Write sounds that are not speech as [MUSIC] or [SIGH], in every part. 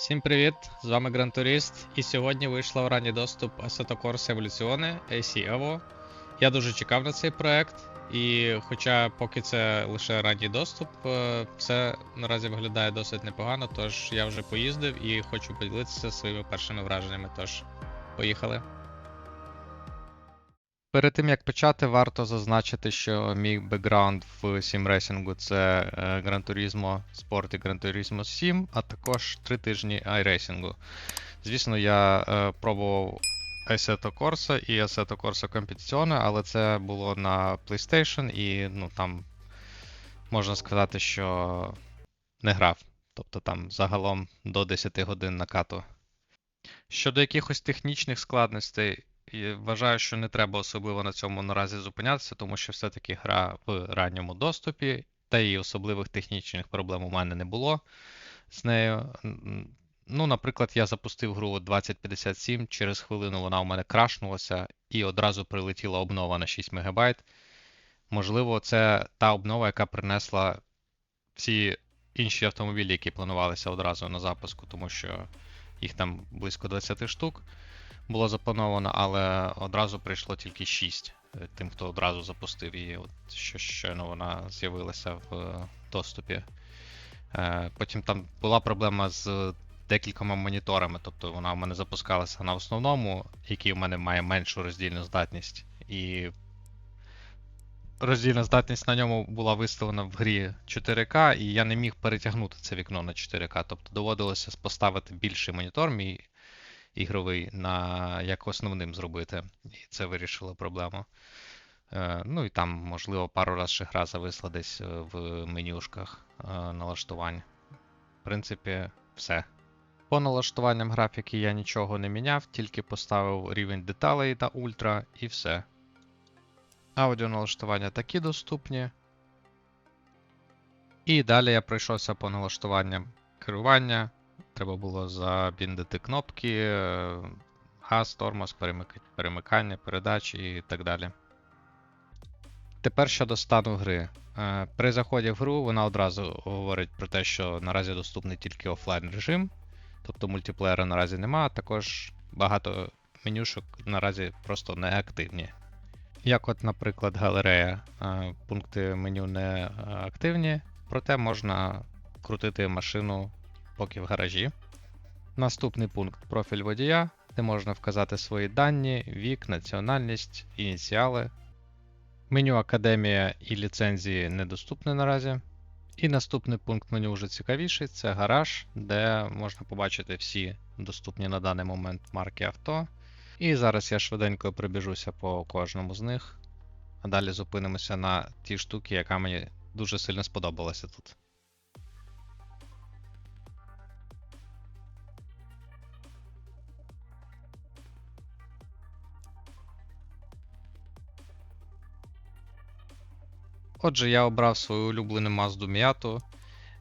Всім привіт! З вами Грантуріст, і сьогодні вийшла в ранній доступ Assetto Corsa Evoluzione AC Evo. Я дуже чекав на цей проект, і хоча поки це лише ранній доступ, це наразі виглядає досить непогано, тож я вже поїздив і хочу поділитися своїми першими враженнями. Тож, поїхали. Перед тим як почати, варто зазначити, що мій бекграунд в сімрейсингу це е, Gran Turismo Sport і Gran Turismo 7, а також 3 тижні iRacing. Звісно, я е, пробував Assetto Corsa і Assetto Corsa Competizione, але це було на PlayStation і ну, там можна сказати, що не грав. Тобто там загалом до 10 годин накату. Щодо якихось технічних складностей, і вважаю, що не треба особливо на цьому наразі зупинятися, тому що все-таки гра в ранньому доступі, та і особливих технічних проблем у мене не було з нею. Ну, наприклад, я запустив гру 2057, через хвилину вона у мене крашнулася і одразу прилетіла обнова на 6 МБ. Можливо, це та обнова, яка принесла всі інші автомобілі, які планувалися одразу на запуску, тому що їх там близько 20 штук було заплановано, але одразу прийшло тільки 6 е, тим, хто одразу запустив її. От що щойно вона з'явилася в е, доступі. Е, Потім там була проблема з декількома моніторами, тобто вона в мене запускалася на основному, який у мене має меншу роздільну здатність. І роздільна здатність на ньому була виставлена в грі 4К, і я не міг перетягнути це вікно на 4К. Тобто доводилося поставити більший монітор, мій ігровий, на як основним зробити. І це вирішило проблему. Е, Ну і там, можливо, пару разів ще гра зависла десь е, в менюшках е, налаштувань. В принципі, все. По налаштуванням графіки я нічого не міняв, тільки поставив рівень деталей та ультра і все. Аудіоналаштування такі доступні. І далі я пройшовся по налаштуванням керування. Треба було забіндити кнопки, е, газ, тормоз, перемик- перемикання, передачі і так далі. Тепер щодо стану гри. Е, При заході в гру вона одразу говорить про те, що наразі доступний тільки офлайн режим, тобто мультиплеєра наразі нема, а також багато менюшок наразі просто не активні. Як от, наприклад, галерея, е, пункти меню не активні, проте можна крутити машину поки в гаражі. Наступний пункт профіль водія, де можна вказати свої дані, вік, національність, ініціали. Меню Академія і ліцензії недоступне наразі. І наступний пункт меню вже цікавіший це гараж, де можна побачити всі доступні на даний момент марки авто. І зараз я швиденько пробіжуся по кожному з них, а далі зупинимося на тій штуці, яка мені дуже сильно сподобалася тут. Отже, я обрав свою улюблену Mazda Miata.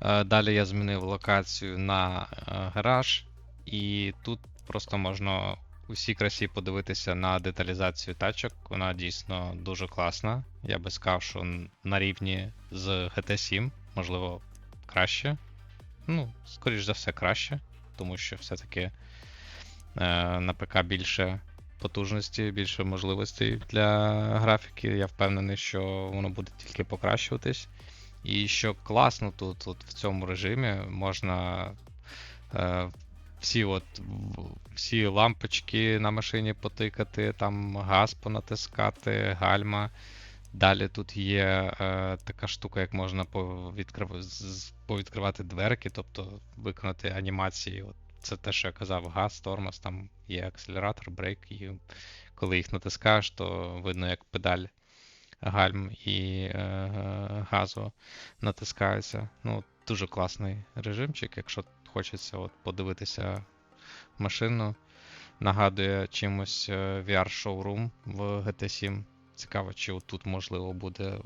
Е, Далі я змінив локацію на е, гараж, і тут просто можна у всій красі подивитися на деталізацію тачок. Вона дійсно дуже класна. Я би сказав, що на рівні з GT7, можливо, краще. Ну, скоріш за все, краще, тому що все-таки е, на ПК більше потужності, більше можливостей для графіки. Я впевнений, що воно буде тільки покращуватись. І що класно тут, от в цьому режимі можна е, всі, от, всі лампочки на машині потикати, там газ понатискати, гальма. Далі тут є е, така штука, як можна повідкрив... повідкривати дверки, тобто виконати анімації. От це те, що я казав, газ, тормоз, там є акселератор, брейк, і коли їх натискаєш, то видно, як педаль гальм і е, газу натискаються. Ну, дуже класний режимчик, якщо хочеться от подивитися машину. Нагадує чимось е, VR-шоурум в GT7. Цікаво, чи тут можливо буде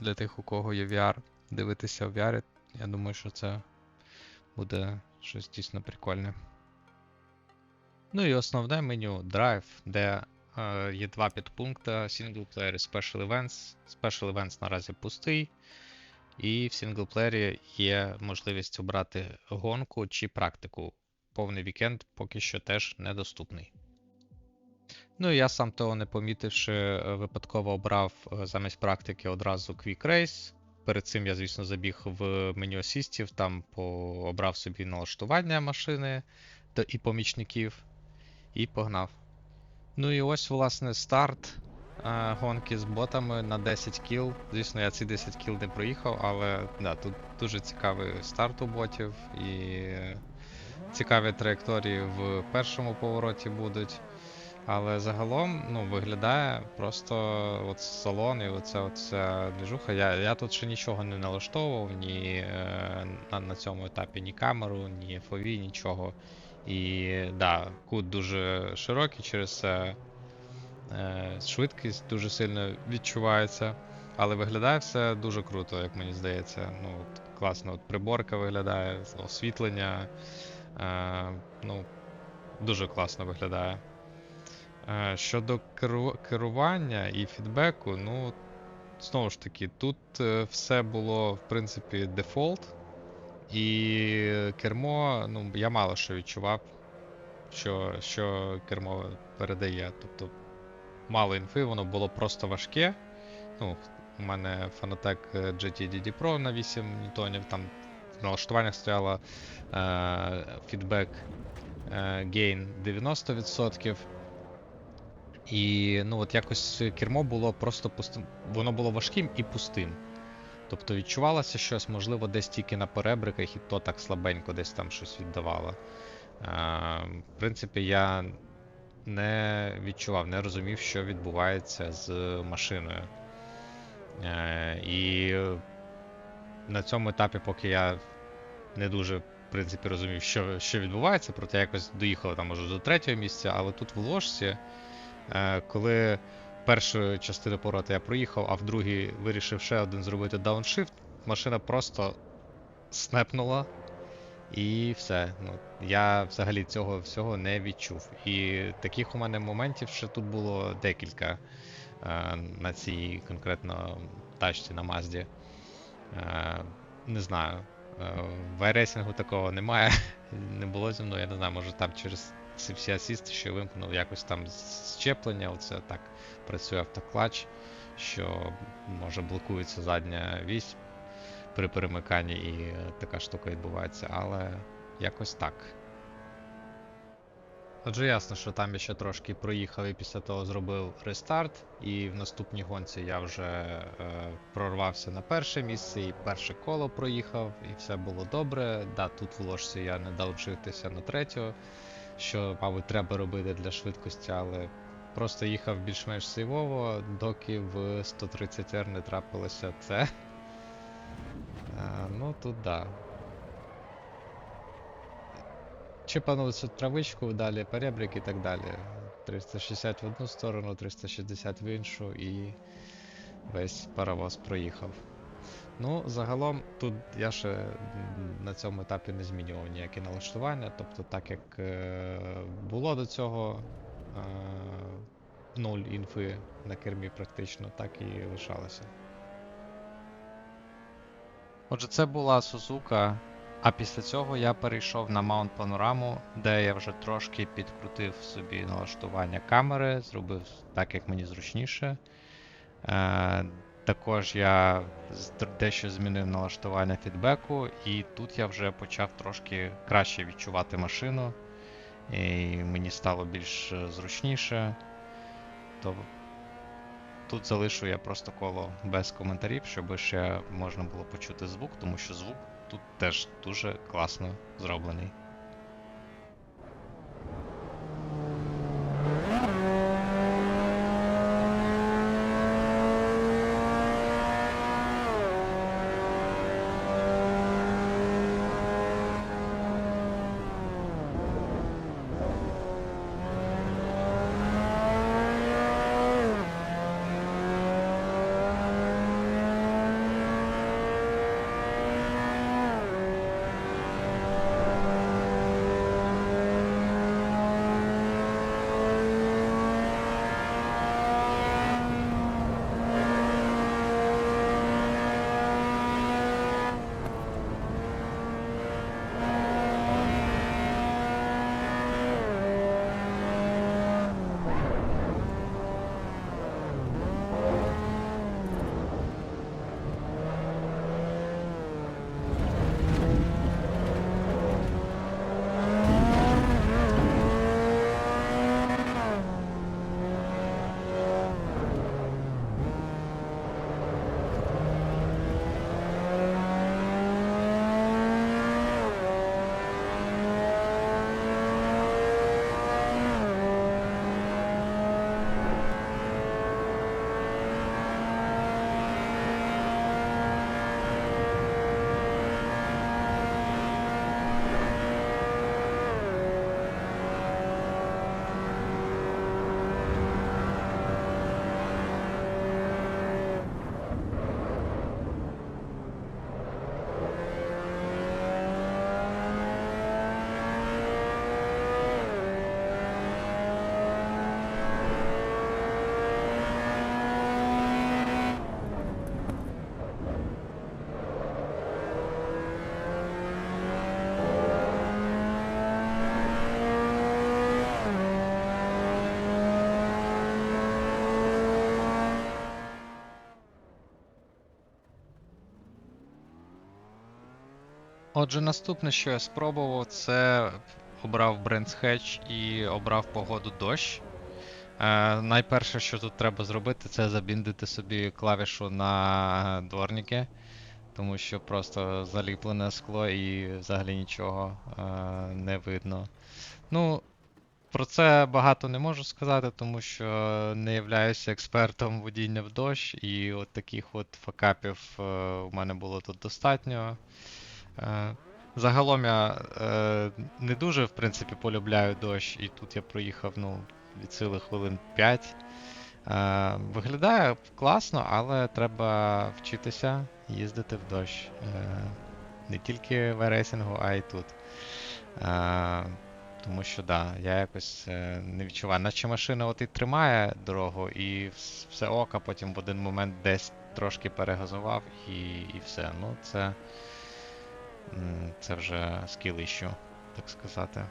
для тих, у кого є VR, дивитися в VR. Я думаю, що це буде щось дійсно прикольне. Ну і основне меню Drive, де е, є два підпункти: Singleplayer і Special Events. Special Events наразі пустий. І в синглплеєрі є можливість обрати гонку чи практику. повний вікенд поки що теж недоступний. Ну і я сам того не помітивши, е, випадково обрав е, замість практики одразу Quick Race. Перед цим я, звісно, забіг в меню асістів, там обрав собі налаштування машини та і помічників, і погнав. Ну і ось, власне, старт е, гонки з ботами на 10 кіл. Звісно, я ці 10 кіл не проїхав, але да, тут дуже цікавий старт у ботів і цікаві траєкторії в першому повороті будуть. Але загалом ну, виглядає просто от салон і оця оця движуха. Я, я тут ще нічого не налаштовував, ні е, на, на цьому етапі ні камеру, ні FOV, нічого. І да, кут дуже широкий, через це е, швидкість дуже сильно відчувається. Але виглядає все дуже круто, як мені здається. Ну, от, класно, от приборка виглядає, освітлення. Е, ну, дуже класно виглядає. Е, Щодо керування і фідбеку, ну, знову ж таки, тут е, все було, в принципі, дефолт. І кермо, ну, я мало що відчував, що, що кермо передає. Тобто мало інфи, воно було просто важке. Ну, у мене Fanatec GT-DD Pro на 8 ньютонів, там в налаштуваннях стояло е, фідбек gain 90%. І ну от якось кермо було просто пустим. Воно було важким і пустим. Тобто відчувалося щось, можливо, десь тільки на перебриках, і то так слабенько десь там щось віддавало. Е, в принципі, я не відчував, не розумів, що відбувається з машиною. Е, і на цьому етапі, поки я не дуже в принципі, розумів, що, що відбувається, проте якось доїхав там може до третього місця, але тут в ложці. Е, коли першу частину повороту я проїхав, а в другій вирішив ще один зробити дауншифт, машина просто снепнула. І все. Ну, я взагалі цього всього не відчув. І таких у мене моментів ще тут було декілька е, на цій конкретно тачці на Мазді. Е, не знаю. Е, в айресінгу такого немає. [LAUGHS] не було зі мною, я не знаю, може там через ці всі асісти, що вимкнув якось там щеплення, оце так працює автоклач, що може блокується задня вісь при перемиканні і е, така штука відбувається, але якось так. Отже, ясно, що там я ще трошки проїхав і після того зробив рестарт, і в наступній гонці я вже е, прорвався на перше місце і перше коло проїхав, і все було добре. Да, тут в ложці я не дав вжитися на третього, що, мабуть, треба робити для швидкості, але просто їхав більш-менш сейвово, доки в 130R не трапилося це. Е, ну тут да. Чіпанув цю травичку, далі перебрик і так далі. 360 в одну сторону, 360 в іншу і весь паровоз проїхав. Ну, загалом, тут я ще на цьому етапі не змінював ніякі налаштування. Тобто, так як е, було до цього е, нуль інфи на кермі практично, так і лишалося. Отже, це була Сузука. А після цього я перейшов на Mount Panorama, де я вже трошки підкрутив собі налаштування камери, зробив так, як мені зручніше. Також я дещо змінив налаштування фідбеку, і тут я вже почав трошки краще відчувати машину, і мені стало більш е, зручніше. То тут залишу я просто коло без коментарів, щоб ще можна було почути звук, тому що звук тут теж дуже класно зроблений. Отже, наступне, що я спробував, це обрав Brands Hatch і обрав погоду дощ. Е, найперше, що тут треба зробити, це забіндити собі клавішу на дворники, тому що просто заліплене скло і взагалі нічого е, не видно. Ну, про це багато не можу сказати, тому що не являюся експертом водіння в дощ, і от таких от факапів е, у мене було тут достатньо. Е, Загалом я е, не дуже, в принципі, полюбляю дощ, і тут я проїхав ну, від сили хвилин 5. Е, виглядає класно, але треба вчитися їздити в дощ. Е, не тільки в рейсингу, а й тут. Е, тому що да, я якось е, не відчуваю. Наче машина от і тримає дорогу, і все ок, а потім в один момент десь трошки перегазував і, і все. Ну, це. Це вже скіл іщу, так сказати.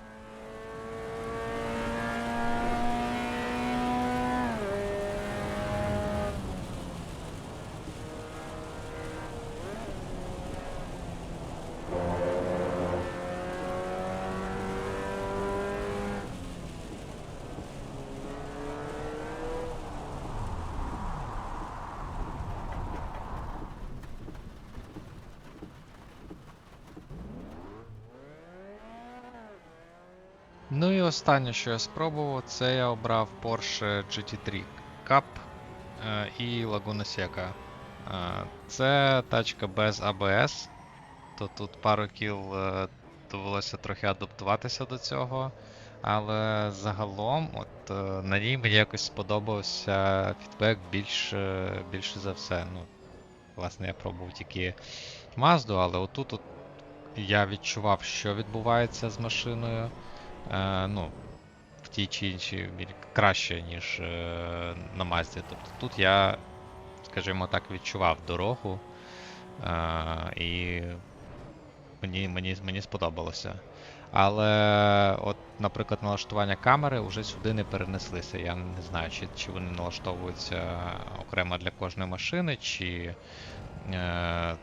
Ну і останнє, що я спробував, це я обрав Porsche GT3 Cup е, і Laguna Seca. Е, Це тачка без ABS, то тут пару кіл е, довелося трохи адаптуватися до цього. Але загалом, от на ній мені якось сподобався фідбек більш, е, більше за все. Ну, власне, я пробував тільки Mazda, але отут от я відчував, що відбувається з машиною. Е, ну, в тій чи іншій мірі краще, ніж е, на Мазді. Тобто тут я, скажімо так, відчував дорогу, е, і мені, мені, мені сподобалося. Але, от, наприклад, налаштування камери вже сюди не перенеслися. Я не знаю, чи, чи вони налаштовуються окремо для кожної машини, чи, е,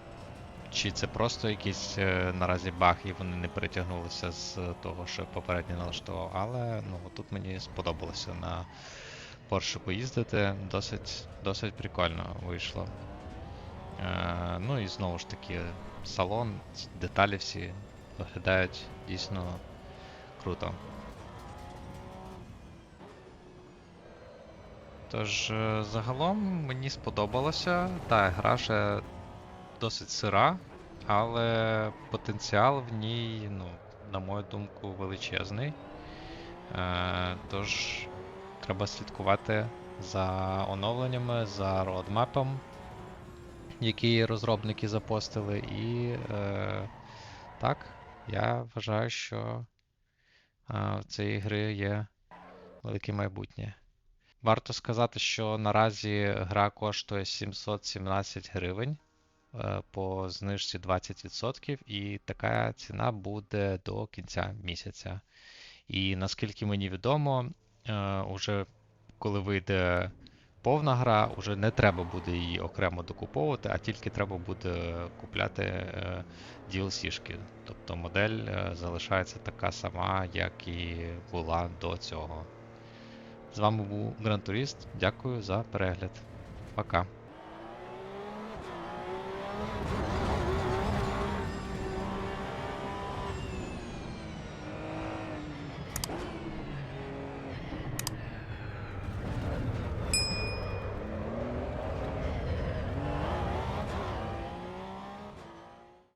чи це просто якийсь е, наразі баг, і вони не перетягнулися з того, що попередньо налаштував. Але ну, тут мені сподобалося на Porsche поїздити. Досить, досить прикольно вийшло. Е, ну і знову ж таки, салон, деталі всі виглядають дійсно круто. Тож, е, загалом мені сподобалося. Так, гра ще досить сира, але потенціал в ній, ну, на мою думку, величезний. Е, тож, треба слідкувати за оновленнями, за родмапом, які розробники запостили. І е, так, я вважаю, що е, в цієї гри є велике майбутнє. Варто сказати, що наразі гра коштує 717 гривень по знижці 20%, і така ціна буде до кінця місяця. І наскільки мені відомо, е, уже коли вийде повна гра, уже не треба буде її окремо докуповувати, а тільки треба буде купляти е, DLC-шки. Тобто модель е, залишається така сама, як і була до цього. З вами був Грантуріст. Дякую за перегляд. Пока.